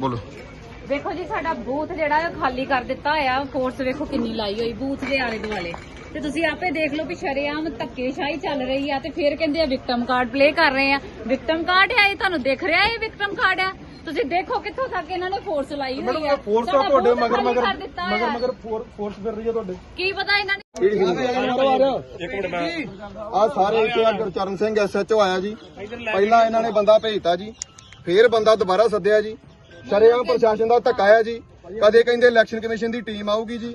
ਬੋਲੋ। ਵੇਖੋ ਜੀ, ਸਾਡਾ ਬੂਥ ਜਿਹੜਾ ਖਾਲੀ ਕਰ ਦਿੱਤਾ ਹੋਇਆ। ਫੋਰਸ ਵੇਖੋ ਕਿੰਨੀ ਲਾਈ ਹੋਈ, ਬੂਥ ਦੇ ਆਲੇ ਦੁਆਲੇ ਤੇ ਤੁਸੀਂ ਆਪੇ ਦੇਖ ਲਓ ਵੀ ਸ਼ਰੇਆਮ ਧੱਕੇਸ਼ਾਹੀ ਚੱਲ ਰਹੀ ਆ ਤੇ ਫਿਰ ਕਹਿੰਦੇ ਆ ਵਿਕਟਮ ਕਾਰਡ ਪਲੇ ਕਰ ਰਹੇ ਆ। ਵਿਕਟਮ ਕਾਰਡ ਆ ਇਹ ਤੁਹਾਨੂੰ ਦਿਖ ਰਿਹਾ ਇਹ ਵਿਕਟਮ ਕਾਰਡ ਆ? ਤੁਸੀਂ ਦੇਖੋ ਕਿੱਥੋਂ ਤੱਕ ਇਹਨਾਂ ਨੇ ਫੋਰਸ ਲਾਈ ਹੋਈ ਆ। ਫੋਰਸ ਤਾਂ ਤੁਹਾਡੇ ਮਗਰ ਮਗਰ ਮਗਰ। ਮਗਰ ਫੋਰਸ ਫਿਰ ਰਹੀ ਹੈ ਤੁਹਾਡੇ। ਕੀ ਪਤਾ ਇਹਨਾਂ ਨੇ ਆ ਸਾਰੇ ਇੱਥੇ ਆ ਗੁਰਚਰਨ ਸਿੰਘ ਐਸਐਚਓ ਆਇਆ ਜੀ। ਪਹਿਲਾਂ ਇਹਨਾਂ ਨੇ ਬੰਦਾ ਭੇਜਤਾ ਜੀ। ਫੇਰ ਬੰਦਾ ਦੁਬਾਰਾ ਸੱਦਿਆ ਜੀ। ਸ਼ਰੇਆਮ ਪ੍ਰਸ਼ਾਸਨ ਦਾ ਧੱਕਾ ਆ ਜੀ। ਕਦੇ ਕਹਿੰਦੇ ਇਲੈਕਸ਼ਨ ਕਮਿਸ਼ਨ ਦੀ ਟੀਮ ਆਊਗੀ ਜੀ।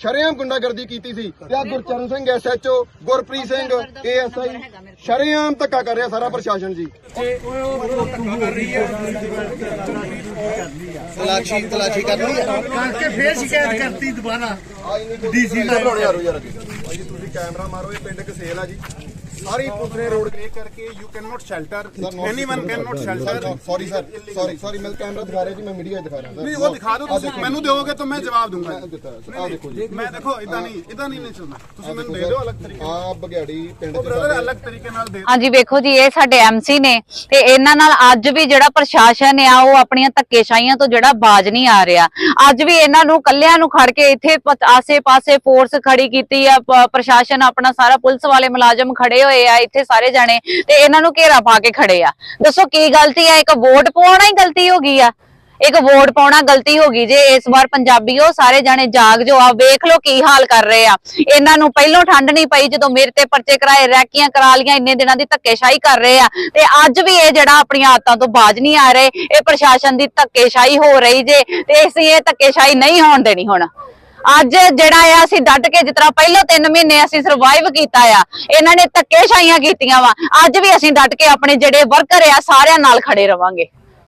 ਸ਼ਰੇਆਮ ਗੁੰਡਾਗਰਦੀ ਕੀਤੀ ਸੀ ਤੇ ਆ ਗੁਰਚਰਨ ਸਿੰਘ ਐਸਐਚਓ ਗੁਰਪ੍ਰੀਤ ਸਿੰਘ ਏਐਸਆਈ ਸ਼ਰੇਆਮ ਧੱਕਾ ਕਰ ਰਿਹਾ ਸਾਰਾ ਪ੍ਰਸ਼ਾਸਨ ਜੀ। ਤਲਾਸ਼ੀ ਤਲਾਸ਼ੀ ਕਰਨੀ ਹੈ ਕਰਕੇ ਫੇਰ ਸ਼ਿਕਾਇਤ ਕਰਤੀ ਦੁਬਾਰਾ। ਡੀਸੀ ਦਾ ਬਣਾਉਣੇ ਯਾਰੋ ਯਾਰ ਅੱਗੇ ਭਾਈ ਜੀ ਤੁਸੀਂ ਕੈਮਰਾ ਮਾਰੋ ਇਹ ਪਿੰਡ ਕਸੇਲ ਆ ਜੀ। ਸਾਰੀ ਪੁੱਤਰੇ ਰੋਡ ਇਹ ਕਰਕੇ you can not shelter anyone can not shelter sorry sir sorry sorry ਮੈਂ ਕੈਮਰਾ ਦਿਖਾ ਰਿਹਾ ਜੀ ਮੈਂ ਮੀਡੀਆ ਦਿਖਾ ਰਿਹਾ ਨਹੀਂ ਉਹ ਦਿਖਾ ਦਿਓ ਤੁਸੀਂ ਮੈਨੂੰ ਦਿਓਗੇ ਤਾਂ ਮੈਂ ਜਵਾਬ ਦੂੰਗਾ ਆ ਦੇਖੋ ਜੀ ਮੈਂ ਦੇਖੋ ਇਦਾਂ ਨਹੀਂ ਇਦਾਂ ਨਹੀਂ ਨਹੀਂ ਚੱਲਣਾ ਤੁਸੀਂ ਮੈਨੂੰ ਦੇ ਦਿਓ ਅਲੱਗ ਤਰੀਕੇ ਆ ਬਗਿਆੜੀ ਪਿੰਡ ਚ ਬ੍ਰਦਰ ਅਲੱਗ ਤਰੀਕੇ ਨਾਲ ਦੇ ਹਾਂਜੀ ਵੇਖੋ ਜੀ ਇਹ ਸਾਡੇ ਐਮਸੀ ਨੇ ਤੇ ਇਹਨਾਂ ਨਾਲ ਅੱਜ ਵੀ ਜਿਹੜਾ ਪ੍ਰਸ਼ਾਸਨ ਆ ਉਹ ਆਪਣੀਆਂ ਧੱਕੇਸ਼ਾਹੀਆਂ ਤੋਂ ਜਿਹੜਾ ਬਾਜ ਨਹੀਂ ਆ ਰਿਹਾ। ਅੱਜ ਵੀ ਇਹਨਾਂ ਨੂੰ ਕੱਲਿਆਂ ਨੂੰ ਖੜ ਕੇ ਇੱਥੇ ਆਸੇ-ਪਾਸੇ ਫੋਰਸ ਖੜੀ ਕੀਤੀ ਆ ਪ੍ਰਸ਼ਾਸਨ ਆਪਣਾ ਸਾਰਾ ਪੁਲਿਸ ਵਾਲੇ ਮੁਲਾਜ਼ਮ ਖੜੇ ਹੋਏ ਆ, ਇੱਥੇ ਸਾਰੇ ਜਾਣੇ, ਤੇ ਇਹਨਾਂ ਨੂੰ ਘੇਰਾ ਪਾ ਕੇ ਖੜੇ ਆ। ਦੱਸੋ ਕੀ ਗਲਤੀ ਆ? ਇੱਕ ਵੋਟ ਪਾਉਣਾ ਹੀ ਗਲਤੀ ਹੋ ਗਈ ਆ। ਇੱਕ ਵੋਟ ਪਾਉਣਾ ਗਲਤੀ ਹੋ ਗਈ ਜੇ ਇਸ ਵਾਰ ਪੰਜਾਬੀਓ ਸਾਰੇ ਜਾਣੇ ਜਾਗ ਜੋ ਆ, ਵੇਖ ਲਓ ਕੀ ਹਾਲ ਕਰ ਰਹੇ ਆ। ਇਹਨਾਂ ਨੂੰ ਪਹਿਲੋਂ ਠੰਡ ਨਹੀਂ ਪਈ ਜਦੋਂ ਮੇਰੇ ਤੇ ਪਰਚੇ ਕਰਾਏ, ਰੈਕੀਆਂ ਕਰਾ ਲੀਆਂ, ਇੰਨੇ ਦਿਨਾਂ ਦੀ ਧੱਕੇਸ਼ਾਹੀ ਕਰ ਰਹੇ ਆ। ਤੇ ਅੱਜ ਵੀ ਇਹ ਜਿਹੜਾ ਆਪਣੀਆਂ ਆਦਤਾਂ ਤੋਂ ਬਾਜ ਨਹੀਂ ਆ ਰਹੇ, ਇਹ ਪ੍ਰਸ਼ਾਸਨ ਦੀ ਧੱਕੇਸ਼ਾਹੀ ਹੋ ਰਹੀ ਜੇ, ਤੇ ਅਸੀਂ ਇਹ ਧੱਕੇਸ਼ਾਹੀ ਨਹੀਂ ਹੋਣ ਦੇਣੀ ਹੁਣ। ਅੱਜ ਜਿਹੜਾ ਆ, ਅਸੀਂ ਡਟ ਕੇ ਜਿਸ ਤਰ੍ਹਾਂ ਪਹਿਲਾਂ 3 ਮਹੀਨੇ ਅਸੀਂ ਸਰਵਾਈਵ ਕੀਤਾ ਆ, ਇਹਨਾਂ ਨੇ ਧੱਕੇਸ਼ਾਹੀਆਂ ਕੀਤੀਆਂ ਵਾ। ਅੱਜ ਵੀ ਅਸੀਂ ਡਟ ਕੇ ਆਪਣੇ ਜਿਹੜੇ ਵਰਕਰ ਆ, ਸਾਰਿਆਂ ਨਾਲ ਖੜੇ ਰਵਾਂਗੇ।